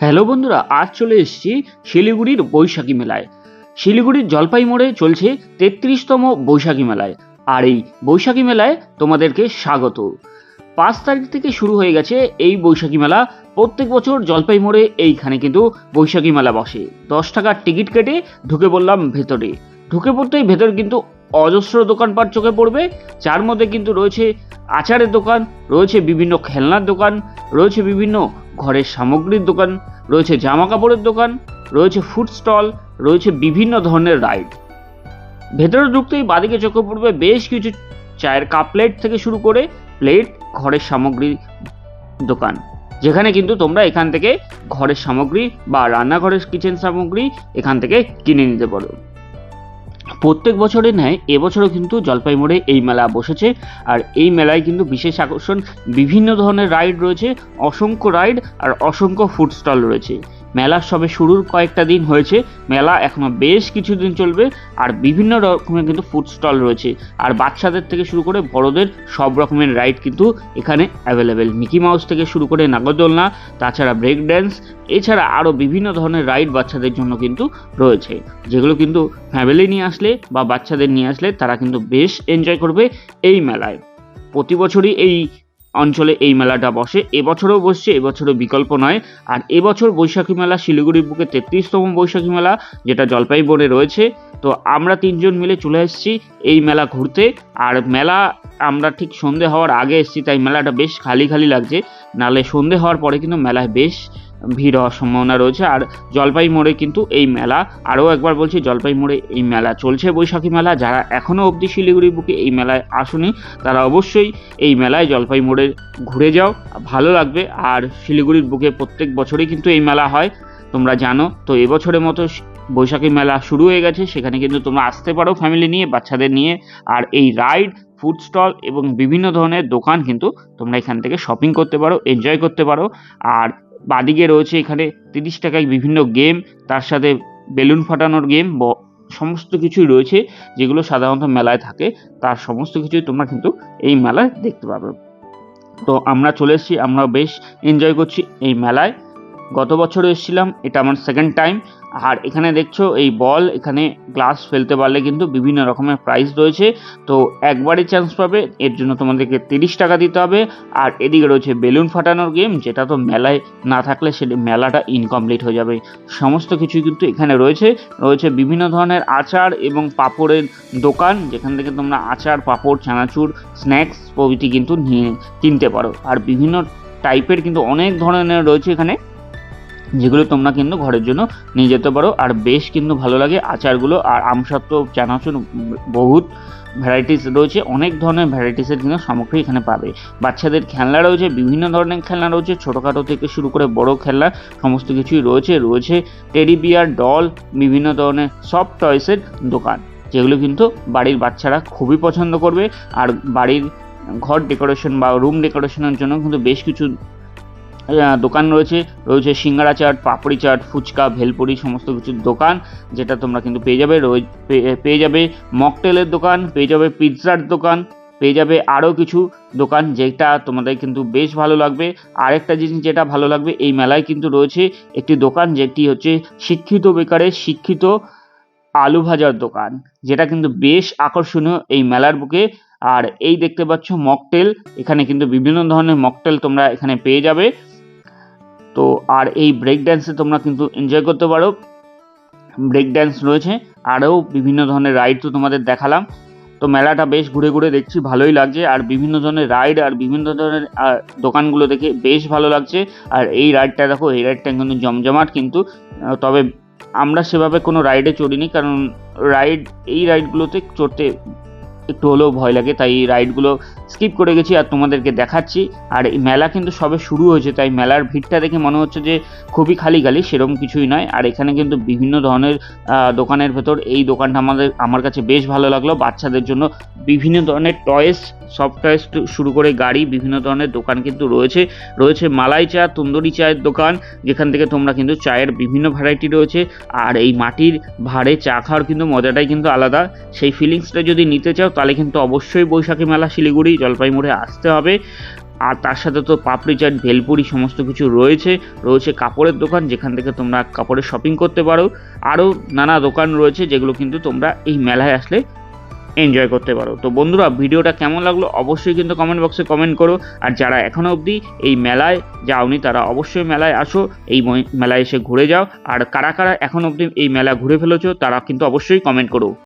Hello বন্ধুরা, আজ চলে এসেছি শিলিগুড়ির বৈশাখী মেলায়। শিলিগুড়ির জলপাই মোড়ে চলছে তেত্রিশতম বৈশাখী মেলায়। আর এই বৈশাখী মেলায় তোমাদেরকে স্বাগত। পাঁচ তারিখ থেকে শুরু হয়ে গেছে এই বৈশাখী মেলা। প্রত্যেক বছর জলপাই মোড়ে এইখানে কিন্তু বৈশাখী মেলা বসে। দশ টাকার টিকিট কেটে ঢুকে পড়লাম ভেতরে। ঢুকে পড়তেই ভেতর কিন্তু অজস্র দোকানপাট চোখে পড়বে। যার মধ্যে কিন্তু রয়েছে আচারের দোকান, রয়েছে বিভিন্ন খেলনার দোকান, রয়েছে বিভিন্ন ঘরের সামগ্রীর দোকান, রয়েছে জামা কাপড়ের দোকান, রয়েছে ফুড স্টল রয়েছে বিভিন্ন ধরনের রাইড ভেতরে ঢুকতেই বাদিকে চোখে পড়বে বেশ কিছু চায়ের কাপ প্লেট থেকে শুরু করে প্লেট ঘরের সামগ্রী দোকান। যেখানে কিন্তু তোমরা এখান থেকে ঘরের সামগ্রী বা রান্নাঘরের কিচেন সামগ্রী এখান থেকে কিনে নিতে পারো। প্রত্যেক বছরের ন্যায় এবছরও কিন্তু জলপাই মোড়ে এই মেলা বসেছে। আর এই মেলায় কিন্তু বিশেষ আকর্ষণ বিভিন্ন ধরনের রাইড রয়েছে, অসংখ্য রাইড আর অসংখ্য ফুড স্টল রয়েছে। মেলার সবে শুরুর কয়েকটা দিন হয়েছে। মেলা এখনও বেশ কিছুদিন চলবে আর বিভিন্ন রকমের কিন্তু ফুড স্টল রয়েছে। আর বাচ্চাদের থেকে শুরু করে বড়দের সব রকমের রাইড কিন্তু এখানে অ্যাভেলেবেল মিকি মাউস থেকে শুরু করে নাগরদোলনা, তাছাড়া ব্রেক ড্যান্স এছাড়া আরও বিভিন্ন ধরনের রাইড বাচ্চাদের জন্য কিন্তু রয়েছে। যেগুলো কিন্তু ফ্যামিলি নিয়ে আসলে বা বাচ্চাদের নিয়ে আসলে তারা কিন্তু বেশ এনজয় করবে এই মেলায়। প্রতি বছরই এই অঞ্চলে এই মেলাটা বসে। এবছরও বসছে, এবছরও বিকল্প নয়। আর এবছর বৈশাখী মেলা, শিলিগুড়ির বুকে তেত্রিশতম বৈশাখী মেলা, যেটা জলপাইগুড়ে রয়েছে। তো আমরা তিনজন মিলে চলে এসেছি এই মেলা ঘুরতে। আর মেলা আমরা ঠিক সন্ধে হওয়ার আগে এসেছি, তাই মেলাটা বেশ খালি খালি লাগছে। নালে সন্ধে হওয়ার পরে কিন্তু মেলায় বেশ ভিড় হওয়ার সম্ভাবনা রয়েছে। আর জলপাই মোড়ে কিন্তু এই মেলা, আরও একবার বলছি জলপাই মোড়ে এই মেলা চলছে, বৈশাখী মেলা। যারা এখনও অবধি শিলিগুড়ি বুকে এই মেলায় আসুনি, তারা অবশ্যই এই মেলায় জলপাই মোড়ে ঘুরে যাও, ভালো লাগবে। আর শিলিগুড়ির বুকে প্রত্যেক বছরই কিন্তু এই মেলা হয়, তোমরা জানো। তো এবছরের মতো বৈশাখী মেলা শুরু হয়ে গেছে, সেখানে কিন্তু তোমরা আসতে পারো ফ্যামিলি নিয়ে, বাচ্চাদের নিয়ে। আর এই রাইড ফুড স্টল এবং বিভিন্ন ধরনের দোকান কিন্তু তোমরা এখান থেকে শপিং করতে পারো এনজয় করতে পারো। আর বাদিকে রয়েছে এখানে তিরিশ টাকায় বিভিন্ন গেম তার সাথে বেলুন ফাটানোর গেম সমস্ত কিছুই রয়েছে, যেগুলো সাধারণত মেলায় থাকে। তার সমস্ত কিছুই তোমরা কিন্তু এই মেলায় দেখতে পাবে। তো আমরা চলে এসেছি, আমরা বেশ এনজয় করছি এই মেলায়। গত বছরও এসেছিলাম, এটা আমার সেকেন্ড টাইম আর এখানে দেখছ এই বল এখানে গ্লাস ফেলতে পারলে কিন্তু বিভিন্ন রকমের প্রাইস রয়েছে। তো একবারই চান্স পাবে, এর জন্য তোমাদেরকে তিরিশ টাকা দিতে হবে। আর এদিকে রয়েছে বেলুন ফাটানোর গেম যেটা তো মেলায় না থাকলে সেটা মেলাটা ইনকমপ্লিট হয়ে যাবে। সমস্ত কিছুই কিন্তু এখানে রয়েছে। রয়েছে বিভিন্ন ধরনের আচার এবং পাঁপড়ের দোকান, যেখান থেকে তোমরা আচার, পাঁপড়, চানাচুর স্ন্যাক্স প্রভৃতি কিন্তু নিয়ে কিনতে পারো। আর বিভিন্ন টাইপের কিন্তু অনেক ধরনের রয়েছে এখানে। যেগুলো তোমরা কিন্তু ঘরের জন্য নিয়ে যেতে পারো। আর বেশ কিন্তু ভালো লাগে আচারগুলো। আর আমসত্ত্ব, চানাচুর বহুত ভ্যারাইটিস রয়েছে। অনেক ধরনের ভ্যারাইটিসের কিন্তু সামগ্রী এখানে পাবে। বাচ্চাদের খেলনা রয়েছে, বিভিন্ন ধরনের খেলনা রয়েছে। ছোটোখাটো থেকে শুরু করে বড় খেলনা সমস্ত কিছুই রয়েছে। রয়েছে টেডি বিয়ার ডল বিভিন্ন ধরনের সফট টয়েসের দোকান, যেগুলো কিন্তু বাড়ির বাচ্চারা খুবই পছন্দ করবে। আর বাড়ির ঘর ডেকোরেশন বা রুম ডেকোরেশনের জন্য কিন্তু বেশ কিছু দোকান রয়েছে। রয়েছে সিঙ্গারা চাট, পাপড়ি চাট, ফুচকা, ভেলপুরি, সমস্ত কিছুর দোকান যেটা তোমরা কিন্তু পেয়ে যাবে। পেয়ে যাবে মকটেলের দোকান, পেয়ে যাবে পিৎজার দোকান, পেয়ে যাবে আরও কিছু দোকান যেটা তোমাদের কিন্তু বেশ ভালো লাগবে। আরেকটা জিনিস যেটা ভালো লাগবে, এই মেলায় কিন্তু রয়েছে একটি দোকান যেটি হচ্ছে শিক্ষিত বেকারের শিক্ষিত আলু ভাজার দোকান, যেটা কিন্তু বেশ আকর্ষণীয় এই মেলার বুকে। আর এই দেখতে পাচ্ছ মকটেল, এখানে কিন্তু বিভিন্ন ধরনের মকটেল তোমরা এখানে পেয়ে যাবে। তো আর এই ব্রেক ড্যান্সে তোমরা কিন্তু এনজয় করতে পারো। ব্রেক ড্যান্স রয়েছে আরও বিভিন্ন ধরনের রাইড তো তোমাদের দেখালাম। তো মেলাটা বেশ ঘুরে ঘুরে দেখছি, ভালোই লাগছে। আর বিভিন্ন ধরনের রাইড আর বিভিন্ন ধরনের দোকানগুলো দেখে বেশ ভালো লাগছে। আর এই রাইডটা দেখো, এই রাইডটা কিন্তু জমজমাট কিন্তু তবে আমরা সেভাবে কোনো রাইডে চড়িনি, কারণ রাইড এই রাইডগুলোতে চড়তে একটু হলেও ভয় লাগে। তাই এই রাইডগুলো স্কিপ করে গেছি আর তোমাদেরকে দেখাচ্ছি। আর এই মেলা কিন্তু সবে শুরু হয়েছে, তাই মেলার ভিড়টা দেখে মনে হচ্ছে যে খুবই খালি খালি সেরকম কিছুই নয়। আর এখানে কিন্তু বিভিন্ন ধরনের দোকানের ভেতর এই দোকানটা আমাদের, আমার কাছে বেশ ভালো লাগল। বাচ্চাদের জন্য বিভিন্ন ধরনের টয়েস সফট টয়েস শুরু করে গাড়ি, বিভিন্ন ধরনের দোকান কিন্তু রয়েছে। রয়েছে মালাই চা, তন্দুরি চায়ের দোকান, যেখান থেকে তোমরা কিন্তু চায়ের বিভিন্ন ভ্যারাইটি রয়েছে। আর এই মাটির ভাড়ে চা খাওয়ার কিন্তু মজাটাই কিন্তু আলাদা। সেই ফিলিংসটা যদি নিতে চাও, তাহলে কিন্তু অবশ্যই বৈশাখী মেলা, শিলিগুড়ি জলপাইগুড়ি আসতে হবে। আর তার সাথে তো পাপড়ি চাট, ভেলপুরি সমস্ত কিছু রয়েছে। রয়েছে কাপড়ের দোকান, যেখান থেকে তোমরা কাপড়ের শপিং করতে পারো। আরও নানা দোকান রয়েছে, যেগুলো কিন্তু তোমরা এই মেলায় আসলে এনজয় করতে পারো। তো বন্ধুরা, ভিডিওটা কেমন লাগল অবশ্যই কিন্তু কমেন্ট বক্সে কমেন্ট করো। আর যারা এখনও অবধি এই মেলায় যাওনি, তারা অবশ্যই মেলায় আসো, এই মেলায় এসে ঘুরে যাও। আর কারা কারা এখন অবধি এই মেলা ঘুরে ফেলেছো, তারা কিন্তু অবশ্যই কমেন্ট করো।